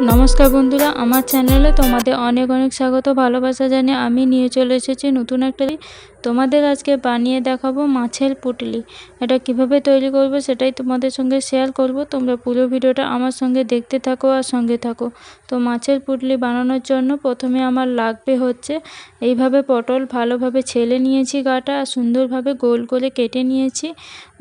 নমস্কার বন্ধুরা, আমার চ্যানেলে তোমাদের অনেক অনেক স্বাগত, ভালোবাসা জানিয়ে আমি নিয়ে চলে এসেছি নতুন একটা তোমাদের আজকে বানিয়ে দেখাবো মাছের পুটলি। এটা কীভাবে তৈরি করব সেটাই তোমাদের সঙ্গে শেয়ার করব। তোমরা পুরো ভিডিওটা আমার সঙ্গে দেখতে থাকো আর সঙ্গে থাকো। তো মাছের পুটলি বানানোর জন্য প্রথমে আমার লাগবে হচ্ছে এইভাবে পটল ভালোভাবে ছেলে নিয়েছি গাটা আর সুন্দরভাবে গোল করে কেটে নিয়েছি।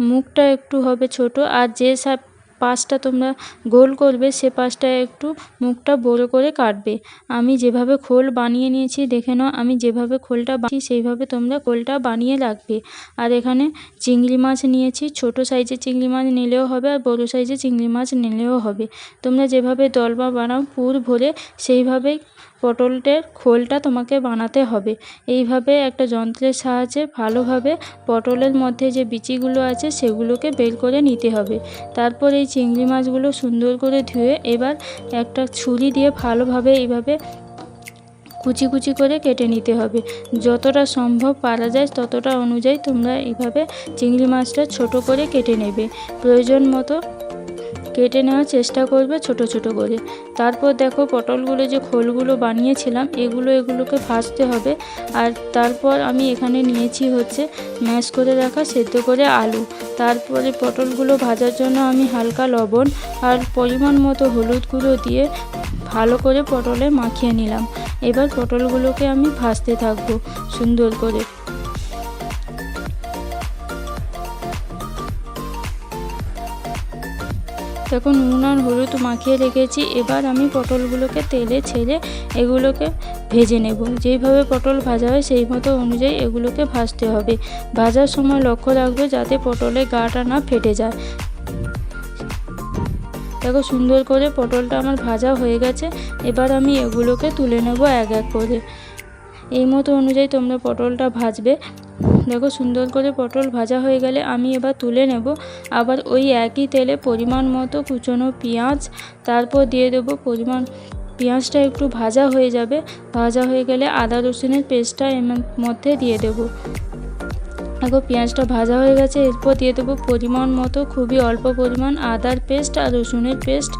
মুখটা একটু হবে ছোট আর যে সাপ পাশটা তোমরা গোল করবে, সে পাশটা একটু মুখটা বড় করে কাটবে। আমি যেভাবে খোল বানিয়ে নিয়েছি, দেখে নাও, আমি যেভাবে খোলটা বানিয়েছি, সেইভাবে তোমরা খোলটা বানিয়ে রাখবে। আর এখানে চিংড়ি মাছ নিয়েছি, ছোট সাইজের চিংড়ি মাছ নিলেও হবে আর বড় সাইজের চিংড়ি মাছ নিলেও হবে। তোমরা যেভাবে দলবা বানাও, পুর ভরে সেইভাবেই পটলটের খোলটা তোমাকে বানাতে হবে। এইভাবে একটা যন্ত্রের সাহায্যে ভালোভাবে পটলের মধ্যে যে বিচিগুলো আছে, সেগুলোকে বের করে নিতে হবে। তারপর এই চিংড়ি মাছগুলো সুন্দর করে ধুয়ে এবার একটা ছুরি দিয়ে ভালোভাবে এইভাবে কুচি কুচি করে কেটে নিতে হবে। যতটা সম্ভব পারা যায় ততটা অনুযায়ী তোমরা এইভাবে চিংড়ি মাছটা ছোট করে কেটে নেবে। প্রয়োজন মতো কেটে নেওয়ার চেষ্টা করবে ছোট ছোট করে। তারপর দেখো পটলগুলো যে খোলগুলো বানিয়েছিলাম, এগুলো এগুলোকে ভাজতে হবে। আর তারপর আমি এখানে নিয়েছি হচ্ছে ম্যাশ করে রাখা সেদ্ধ করে আলু। তারপরে পটলগুলো ভাজার জন্য আমি হালকা লবণ আর পরিমাণ মতো হলুদ গুঁড়ো দিয়ে ভালো করে পটলে মাখিয়ে নিলাম। এবার পটলগুলোকে আমি ভাজতে থাকব সুন্দর করে। দেখো নুন আর হলুদ মাখিয়ে রেখেছি। এবার আমি পটলগুলোকে তেলে ছেড়ে এগুলোকে ভেজে নেব। যেইভাবে পটল ভাজা হয় সেই মতো অনুযায়ী এগুলোকে ভাজতে হবে। ভাজার সময় লক্ষ্য রাখবে যাতে পটলের গাটা না ফেটে যায়। দেখো সুন্দর করে পটলটা আমার ভাজা হয়ে গেছে। এবার আমি এগুলোকে তুলে নেব এক এক করে। এই মতো অনুযায়ী তোমরা পটলটা ভাজবে। দেখো সুন্দর করে পটল ভাজা হয়ে গেলে আমি এবার তুলে নেব। আবার ওই একই তেলে পরিমাণ মতো কুচনো পেঁয়াজ, তারপর দিয়ে দেবো পরিমাণ, পেঁয়াজটা একটু ভাজা হয়ে যাবে। ভাজা হয়ে গেলে আদা রসুনের পেস্টটা এর মধ্যে দিয়ে দেবো। দেখো, পেঁয়াজটা ভাজা হয়ে গেছে, এরপর দিয়ে দেবো পরিমাণ মতো, খুবই অল্প পরিমাণ আদার পেস্ট আর রসুনের পেস্ট।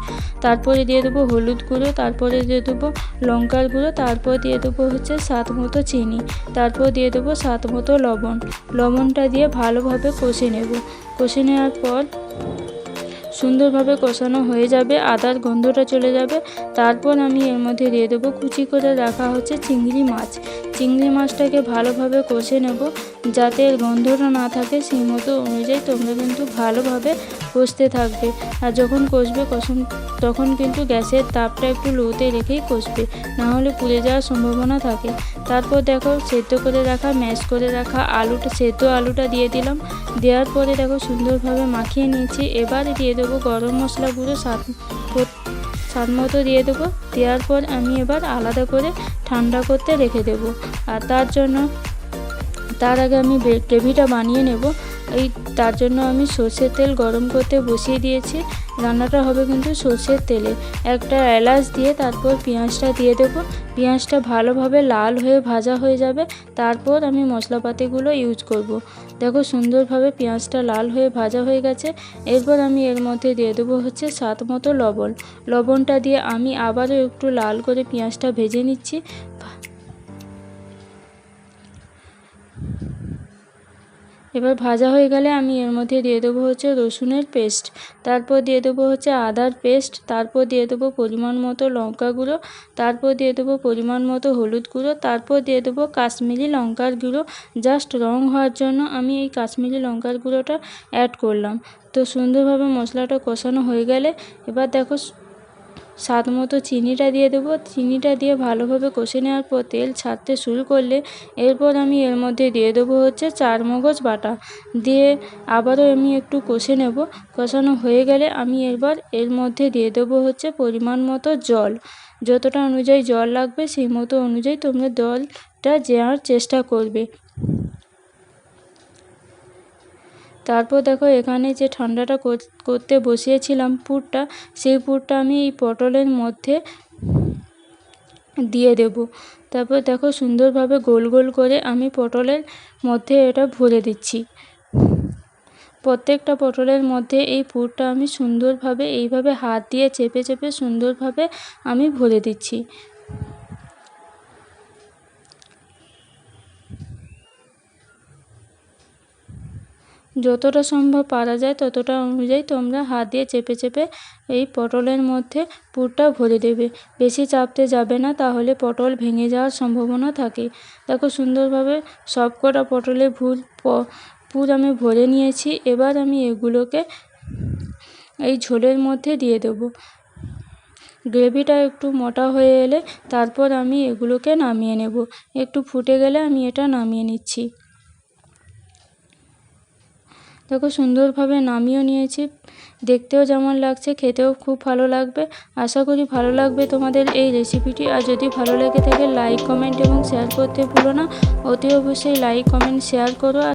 তারপরে দিয়ে দেবো হলুদ গুঁড়ো, তারপরে দিয়ে দেবো লঙ্কার গুঁড়ো, তারপর দিয়ে দেবো হচ্ছে স্বাদ মতো চিনি, তারপর দিয়ে দেবো স্বাদ মতো লবণ। লবণটা দিয়ে ভালোভাবে কষে নেব। কষে নেওয়ার পর সুন্দরভাবে কষানো হয়ে যাবে, আদার গন্ধটা চলে যাবে। তারপর আমি এর মধ্যে দিয়ে দেবো কুচি করে রাখা হচ্ছে চিংড়ি মাছ। চিংড়ি মাছটাকে ভালোভাবে কষে নেব। যাতে গন্ধটা না থাকে, সেই মতো অনুযায়ী তোমরা কিন্তু ভালোভাবে কষতে থাকবে। আর যখন কষবে, কষন, তখন কিন্তু গ্যাসের তাপটা একটু লোতে রেখেই কষবে। নাহলে পুড়ে যাওয়ার সম্ভাবনা থাকে। তারপর দেখো, সেদ্ধ করে রাখা, ম্যাশ করে রাখা আলুটা, সেদ্ধ আলুটা দিয়ে দিলাম। দেওয়ার পরে দেখো, সুন্দরভাবে মাখিয়ে নিয়েছি। এবার দিয়ে দেবো গরম মশলা গুঁড়ো, স্বাদ স্বাদ মতো দিয়ে দেবো। দেওয়ার পর আমি এবার আলাদা করে ঠান্ডা করতে রেখে দেবো। আর তার জন্য, তার আগে আমি গ্রেভিটা বানিয়ে নেব। এই, তার জন্য আমি সর্ষের তেল গরম করতে বসিয়ে দিয়েছি। রান্নাটা হবে কিন্তু সর্ষের তেলে। একটা এলাচ দিয়ে তারপর পেঁয়াজটা দিয়ে দেবো। পেঁয়াজটা ভালোভাবে লাল হয়ে ভাজা হয়ে যাবে। তারপর আমি মশলাপাতিগুলো ইউজ করব। দেখো সুন্দরভাবে পেঁয়াজটা লাল হয়ে ভাজা হয়ে গেছে। এরপর আমি এর মধ্যে দিয়ে দেবো হচ্ছে স্বাদ মতো লবণ। লবণটা দিয়ে আমি আবারও একটু লাল করে পেঁয়াজটা ভেজে নিচ্ছি। এবার ভাজা হয়ে গেলে আমি এর মধ্যে দিয়ে দেবো হচ্ছে রসুনের পেস্ট। তারপর দিয়ে দেবো হচ্ছে আদার পেস্ট। তারপর দিয়ে দেবো পরিমাণ মতো লঙ্কা গুঁড়ো। তারপর দিয়ে দেবো পরিমাণ মতো হলুদ গুঁড়ো। তারপর দিয়ে দেবো কাশ্মীরি লঙ্কার গুঁড়ো। জাস্ট রং হওয়ার জন্য আমি এই কাশ্মীরি লঙ্কার গুঁড়োটা অ্যাড করলাম। তো সুন্দরভাবে মশলাটা কষানো হয়ে গেলে এবার দেখো স্বাদ মতো চিনিটা দিয়ে দেবো। চিনিটা দিয়ে ভালোভাবে কষে নেওয়ার পর তেল ছাড়তে শুরু করলে এরপর আমি এর মধ্যে দিয়ে দেবো হচ্ছে চার মগজ বাটা। দিয়ে আবারও আমি একটু কষে নেব। কষানো হয়ে গেলে আমি এবার এর মধ্যে দিয়ে দেবো হচ্ছে পরিমাণ মতো জল। যতটা অনুযায়ী জল লাগবে সেই মতো অনুযায়ী তোমরা জলটা দেওয়ার চেষ্টা করবে। তারপর দেখো এখানে যে ঠান্ডাটা করতে বসিয়েছিলাম পুরটা, সেই পুরটা আমি এই পটলের মধ্যে দিয়ে দেব। তারপর দেখো সুন্দরভাবে গোল গোল করে আমি পটলের মধ্যে এটা ভরে দিচ্ছি। প্রত্যেকটা পটলের মধ্যে এই পুরটা আমি সুন্দরভাবে এইভাবে হাত দিয়ে চেপে চেপে সুন্দরভাবে আমি ভরে দিচ্ছি। যতটা সম্ভব পারা যায় ততটা অনুযায়ী তোমরা হাত দিয়ে চেপে চেপে এই পটলের মধ্যে পুরটা ভরে দেবে। বেশি চাপতে যাবে না, তাহলে পটল ভেঙে যাওয়ার সম্ভাবনা থাকে। দেখো সুন্দরভাবে সব কটা পটলে ভুল পুর আমি ভরে নিয়েছি, এবার আমি এগুলোকে এই ঝোলের মধ্যে দিয়ে দেবো। গ্রেভিটা একটু মোটা হয়ে এলে তারপর আমি এগুলোকে নামিয়ে নেব। একটু ফুটে গেলে আমি এটা নামিয়ে নিচ্ছি। দেখো সুন্দরভাবে নামিয়েও নিয়েছি। দেখতেও যেমন লাগছে, খেতেও খুব ভালো লাগবে। আশা করি ভালো লাগবে তোমাদের এই রেসিপিটি আর যদি ভালো লেগে থাকে লাইক কমেন্ট এবং শেয়ার করতে ভুলো না। অতি অবশ্যই লাইক কমেন্ট শেয়ার করো।